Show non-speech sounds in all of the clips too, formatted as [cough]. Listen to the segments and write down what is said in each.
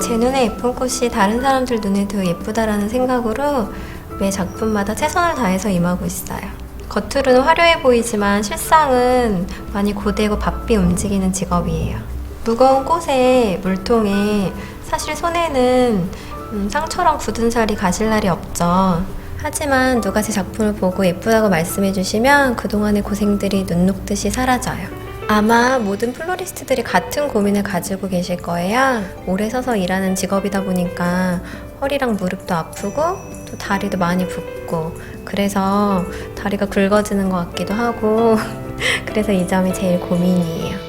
제 눈에 예쁜 꽃이 다른 사람들 눈에도 예쁘다라는 생각으로 매 작품마다 최선을 다해서 임하고 있어요. 겉으로는 화려해 보이지만 실상은 많이 고되고 바삐 움직이는 직업이에요. 무거운 꽃에 물통에 사실 손에는 음, 상처럼 굳은 살이 가실 날이 없죠. 하지만 누가 제 작품을 보고 예쁘다고 말씀해 주시면 그동안의 고생들이 눈 녹듯이 사라져요. 아마 모든 플로리스트들이 같은 고민을 가지고 계실 거예요. 오래 서서 일하는 직업이다 보니까 허리랑 무릎도 아프고 또 다리도 많이 붓고 그래서 다리가 굵어지는 것 같기도 하고 [laughs] 그래서 이 점이 제일 고민이에요.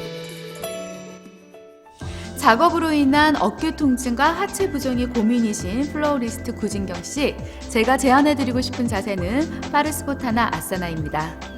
작업으로 인한 어깨 통증과 하체 부종이 고민이신 플로리스트 구진경 씨. 제가 제안해드리고 싶은 자세는 파르스보타나 아사나입니다.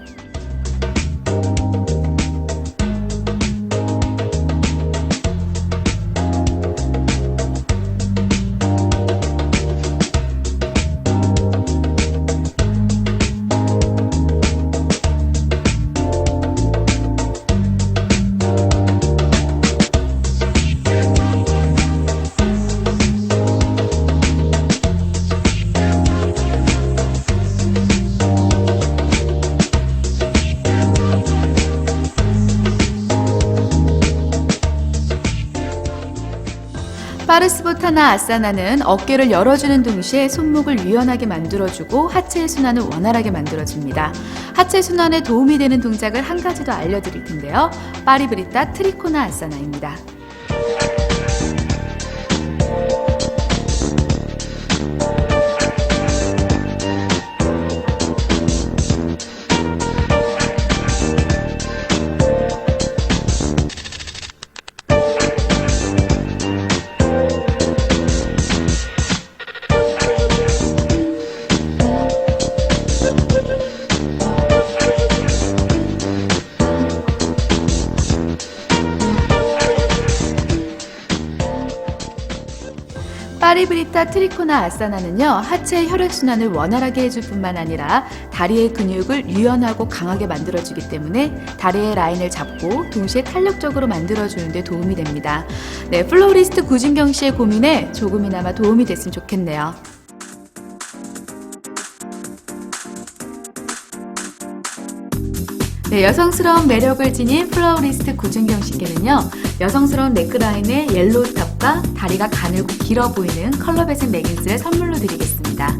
파르스보타나 아사나는 어깨를 열어주는 동시에 손목을 유연하게 만들어주고 하체 순환을 원활하게 만들어줍니다. 하체 순환에 도움이 되는 동작을 한 가지 더 알려드릴 텐데요. 파리브리타 트리코나 아사나입니다. 파리브리타 트리코나 아사나는요 하체 혈액순환을 원활하게 해줄 뿐만 아니라 다리의 근육을 유연하고 강하게 만들어주기 때문에 다리의 라인을 잡고 동시에 탄력적으로 만들어주는 데 도움이 됩니다. 네, 플로리스트 구진경 씨의 고민에 조금이나마 도움이 됐으면 좋겠네요. 네, 여성스러운 매력을 지닌 플로리스트 고준경 씨께는요, 여성스러운 네크라인의 옐로우 탑과 다리가 가늘고 길어 보이는 컬러 베진 레깅스를 선물로 드리겠습니다.